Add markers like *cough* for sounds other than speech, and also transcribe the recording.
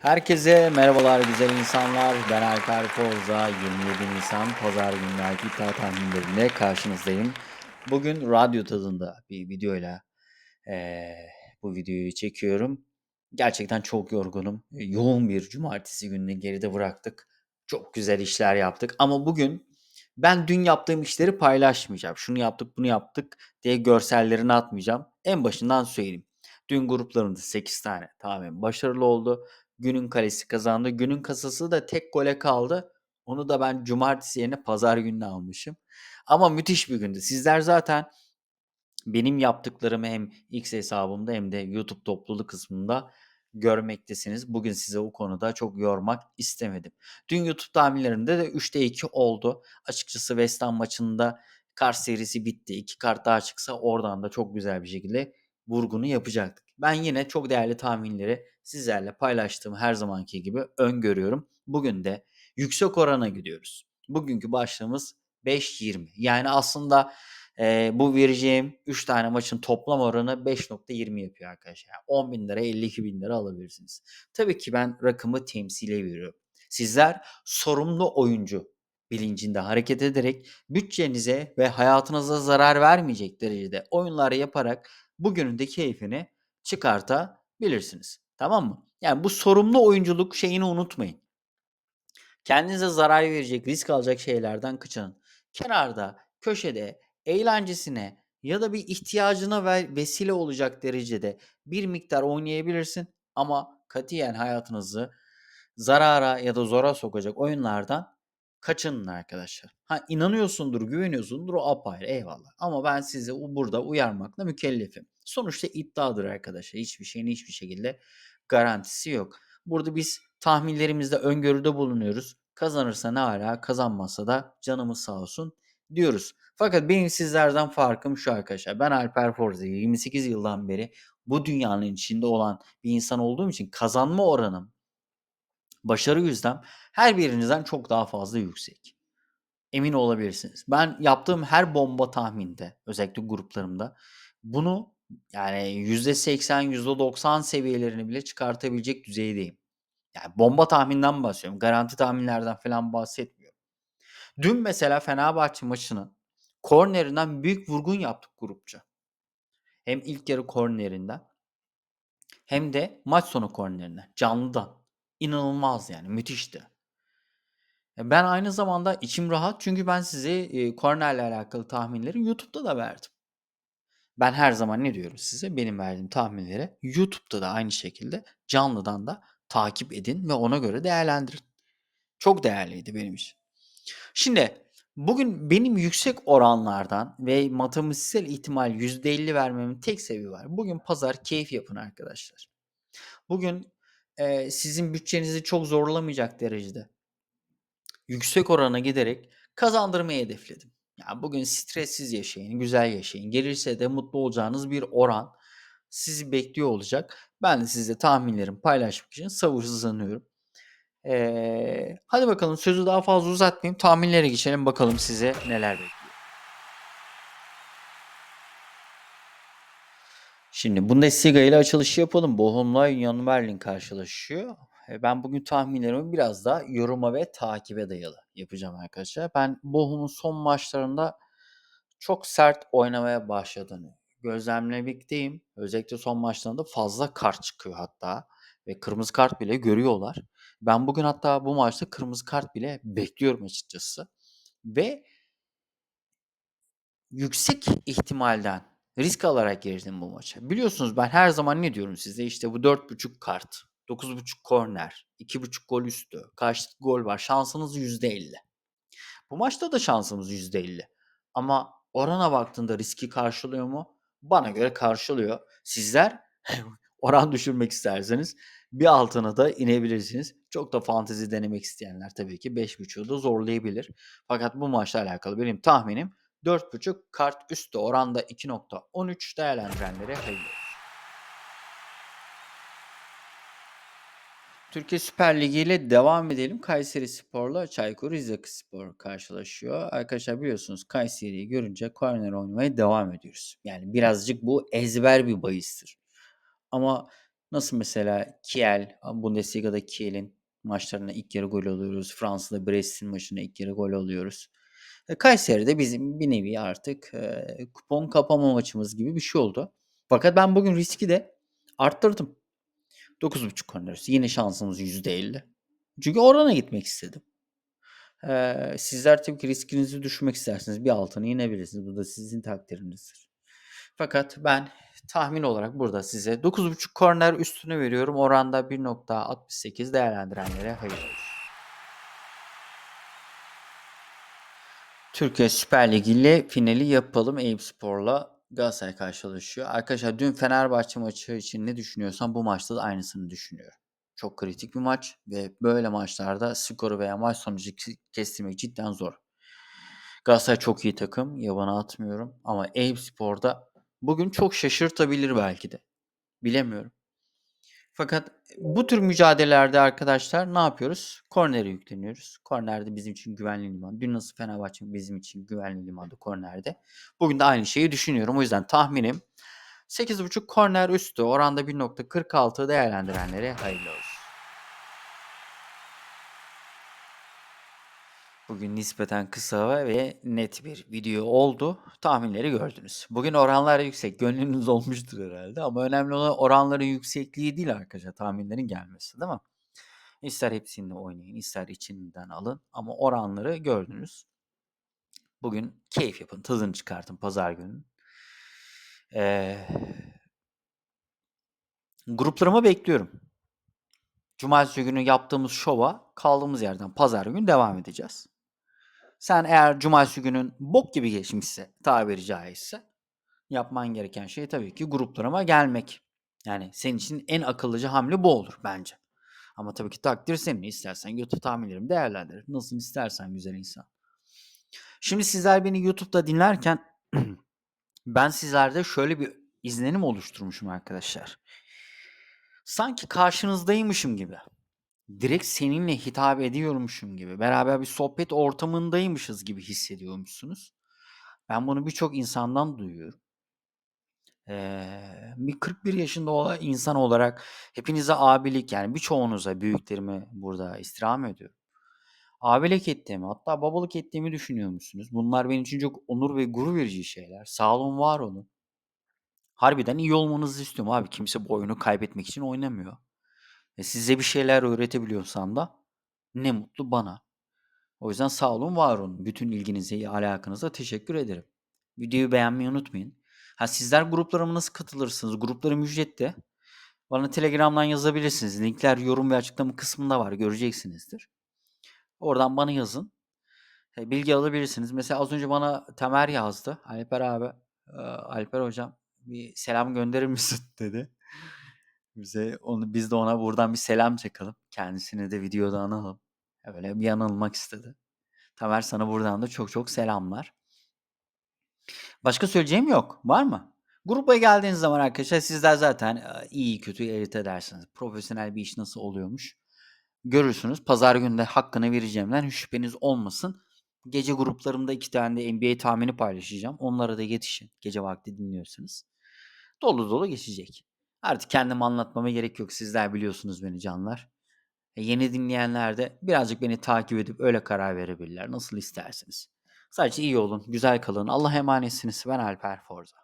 Herkese merhabalar güzel insanlar. Ben Alper Forza. 27 Nisan Pazar günlerki iddia tahminlerinde karşınızdayım. Bugün radyo tadında bir videoyla eee, bu videoyu çekiyorum. Gerçekten çok yorgunum. Yoğun bir cumartesi gününü geride bıraktık. Çok güzel işler yaptık. Ama bugün ben dün yaptığım işleri paylaşmayacağım. Şunu yaptık, bunu yaptık diye görsellerini atmayacağım. En başından söyleyeyim. Dün gruplarımda 8 tane tamamen başarılı oldu. Günün kalesi kazandı. Günün kasası da tek gole kaldı. Onu da ben cumartesi yerine pazar gününe almışım. Ama müthiş bir gündü. Sizler zaten benim yaptıklarımı hem X hesabımda hem de YouTube topluluk kısmında görmektesiniz. Bugün size o konuda çok yormak istemedim. Dün YouTube tahminlerimde de 3'te 2 oldu. Açıkçası West Ham maçında kart serisi bitti. İki kart daha çıksa oradan da çok güzel bir şekilde vurgunu yapacaktık. Ben yine çok değerli tahminleri sizlerle paylaştığım her zamanki gibi öngörüyorum. Bugün de yüksek orana gidiyoruz. Bugünkü başlığımız 5-20. Yani aslında Eee, bu vereceğim 3 tane maçın toplam oranı 5.20 yapıyor arkadaşlar. Yani 10 bin lira 52 bin lira alabilirsiniz. Tabii ki ben rakamı temsile veriyorum. Sizler sorumlu oyuncu bilincinde hareket ederek bütçenize ve hayatınıza zarar vermeyecek derecede oyunlar yaparak bugünün de keyfini çıkartabilirsiniz. Tamam mı? Yani bu sorumlu oyunculuk şeyini unutmayın. Kendinize zarar verecek, risk alacak şeylerden kaçının. Kenarda, köşede, eğlencesine ya da bir ihtiyacına ve vesile olacak derecede bir miktar oynayabilirsin ama katiyen hayatınızı zarara ya da zora sokacak oyunlardan kaçının arkadaşlar. Ha inanıyorsundur, güveniyorsundur o apayrı eyvallah. Ama ben sizi burada uyarmakla mükellefim. Sonuçta iddiadır arkadaşlar. Hiçbir şeyin hiçbir şekilde garantisi yok. Burada biz tahminlerimizde öngörüde bulunuyoruz. Kazanırsa ne hala, kazanmazsa da canımız sağ olsun diyoruz. Fakat benim sizlerden farkım şu arkadaşlar. Ben Alper Forza 28 yıldan beri bu dünyanın içinde olan bir insan olduğum için kazanma oranım, başarı yüzdem her birinizden çok daha fazla yüksek. Emin olabilirsiniz. Ben yaptığım her bomba tahminde, özellikle gruplarımda bunu yani %80, %90 seviyelerini bile çıkartabilecek düzeydeyim. Yani bomba tahminden bahsediyorum. Garanti tahminlerden falan bahsetmiyorum. Dün mesela Fenerbahçe maçının kornerinden büyük vurgun yaptık grupça. Hem ilk yarı kornerinden hem de maç sonu kornerinden. Canlıdan. İnanılmaz yani. Müthişti. Ben aynı zamanda içim rahat çünkü ben size e, kornerle alakalı tahminleri YouTube'da da verdim. Ben her zaman ne diyorum size? Benim verdiğim tahminleri YouTube'da da aynı şekilde canlıdan da takip edin ve ona göre değerlendirin. Çok değerliydi benim için. Şimdi bugün benim yüksek oranlardan ve matematiksel ihtimal %50 vermemin tek sebebi var. Bugün pazar keyif yapın arkadaşlar. Bugün e, sizin bütçenizi çok zorlamayacak derecede yüksek orana giderek kazandırmayı hedefledim. Ya bugün stressiz yaşayın, güzel yaşayın. Gelirse de mutlu olacağınız bir oran sizi bekliyor olacak. Ben de size tahminlerimi paylaşmak için sabırsızlanıyorum. Ee, hadi bakalım sözü daha fazla uzatmayayım. Tahminlere geçelim bakalım size neler bekliyor. Şimdi Bundesliga ile açılışı yapalım. Bochum'la Union Berlin karşılaşıyor. E, ben bugün tahminlerimi biraz daha yoruma ve takibe dayalı yapacağım arkadaşlar. Ben Bochum'un son maçlarında çok sert oynamaya başladığını gözlemlemekteyim. Özellikle son maçlarında fazla kart çıkıyor hatta ve kırmızı kart bile görüyorlar. Ben bugün hatta bu maçta kırmızı kart bile bekliyorum açıkçası. Ve yüksek ihtimalden risk alarak girdim bu maça. Biliyorsunuz ben her zaman ne diyorum size işte bu 4.5 kart, 9.5 korner, 2.5 gol üstü, karşılıklı gol var. Şansınız %50. Bu maçta da şansımız %50. Ama orana baktığında riski karşılıyor mu? Bana göre karşılıyor. Sizler *laughs* oran düşürmek isterseniz bir altına da inebilirsiniz. Çok da fantezi denemek isteyenler tabii ki 5.5'u da zorlayabilir. Fakat bu maçla alakalı benim tahminim 4.5 kart üstü oranda 2.13 değerlendirenlere hayırlı Türkiye Süper Ligi ile devam edelim. Kayseri Spor'la Çaykur Rizespor karşılaşıyor. Arkadaşlar biliyorsunuz Kayseri'yi görünce korner oynamaya devam ediyoruz. Yani birazcık bu ezber bir bahistir. Ama Nasıl mesela Kiel, Bundesliga'da Kiel'in maçlarına ilk yarı gol alıyoruz. Fransa'da Brest'in maçına ilk yarı gol alıyoruz. E, Kayseri'de bizim bir nevi artık e, kupon kapama maçımız gibi bir şey oldu. Fakat ben bugün riski de arttırdım. 9.5 korner. Yine şansımız %50. Çünkü orana gitmek istedim. Ee, sizler tabii ki riskinizi düşürmek isterseniz bir altına inebilirsiniz. Bu da sizin takdirinizdir. Fakat ben tahmin olarak burada size 9.5 korner üstünü veriyorum. Oranda 1.68 değerlendirenlere hayır olsun. Türkiye Süper Ligi ile finali yapalım. Eyüp Spor'la Galatasaray karşılaşıyor. Arkadaşlar dün Fenerbahçe maçı için ne düşünüyorsam bu maçta da aynısını düşünüyorum. Çok kritik bir maç ve böyle maçlarda skoru veya maç sonucu kestirmek cidden zor. Galatasaray çok iyi takım. Yabana atmıyorum. Ama Eyüp Spor'da bugün çok şaşırtabilir belki de. Bilemiyorum. Fakat bu tür mücadelelerde arkadaşlar ne yapıyoruz? Kornere yükleniyoruz. Kornerde bizim için güvenli liman. Dün nasıl Fenerbahçe bizim için güvenli limandı kornerde. Bugün de aynı şeyi düşünüyorum. O yüzden tahminim 8.5 korner üstü oranda 1.46 değerlendirenlere hayırlı olsun. Bugün nispeten kısa ve net bir video oldu. Tahminleri gördünüz. Bugün oranlar yüksek. Gönlünüz olmuştur herhalde. Ama önemli olan oranların yüksekliği değil arkadaşlar. Tahminlerin gelmesi değil mi? İster hepsini oynayın, ister içinden alın. Ama oranları gördünüz. Bugün keyif yapın, tadını çıkartın pazar günü. Ee, gruplarımı bekliyorum. Cumartesi günü yaptığımız şova kaldığımız yerden pazar günü devam edeceğiz. Sen eğer cumartesi günün bok gibi geçmişse tabiri caizse yapman gereken şey tabii ki gruplarıma gelmek. Yani senin için en akıllıca hamle bu olur bence. Ama tabii ki takdir senin. İstersen YouTube tahminlerimi değerlendir. Nasıl istersen güzel insan. Şimdi sizler beni YouTube'da dinlerken *clears throat* ben sizlerde şöyle bir izlenim oluşturmuşum arkadaşlar. Sanki karşınızdaymışım gibi direkt seninle hitap ediyormuşum gibi, beraber bir sohbet ortamındaymışız gibi hissediyormuşsunuz. Ben bunu birçok insandan duyuyorum. Ee, bir 41 yaşında olan insan olarak hepinize abilik yani birçoğunuza büyüklerimi burada istirham ediyorum. Abilik ettiğimi hatta babalık ettiğimi düşünüyor musunuz? Bunlar benim için çok onur ve gurur verici şeyler. Sağ olun var olun. Harbiden iyi olmanızı istiyorum abi. Kimse bu oyunu kaybetmek için oynamıyor. E, size bir şeyler öğretebiliyorsam da ne mutlu bana. O yüzden sağ olun, var olun. Bütün ilginize, alakanıza teşekkür ederim. Videoyu beğenmeyi unutmayın. Ha sizler gruplarıma nasıl katılırsınız? Gruplarım ücretli. Bana Telegram'dan yazabilirsiniz. Linkler yorum ve açıklama kısmında var. Göreceksinizdir. Oradan bana yazın. E, bilgi alabilirsiniz. Mesela az önce bana Temer yazdı. Alper abi, e, Alper hocam bir selam gönderir misin *laughs* dedi. Bize onu biz de ona buradan bir selam çakalım. Kendisini de videoda analım. Öyle bir anılmak istedi. Tamer sana buradan da çok çok selamlar. Başka söyleyeceğim yok. Var mı? Gruba geldiğiniz zaman arkadaşlar sizler zaten iyi kötü erit edersiniz. Profesyonel bir iş nasıl oluyormuş. Görürsünüz. Pazar günü de hakkını vereceğimden şüpheniz olmasın. Gece gruplarımda iki tane de NBA tahmini paylaşacağım. Onlara da yetişin. Gece vakti dinliyorsanız. Dolu dolu geçecek. Artık kendim anlatmama gerek yok. Sizler biliyorsunuz beni canlar. E, yeni dinleyenler de birazcık beni takip edip öyle karar verebilirler. Nasıl isterseniz. Sadece iyi olun, güzel kalın. Allah emanetsiniz. Ben Alper Forza.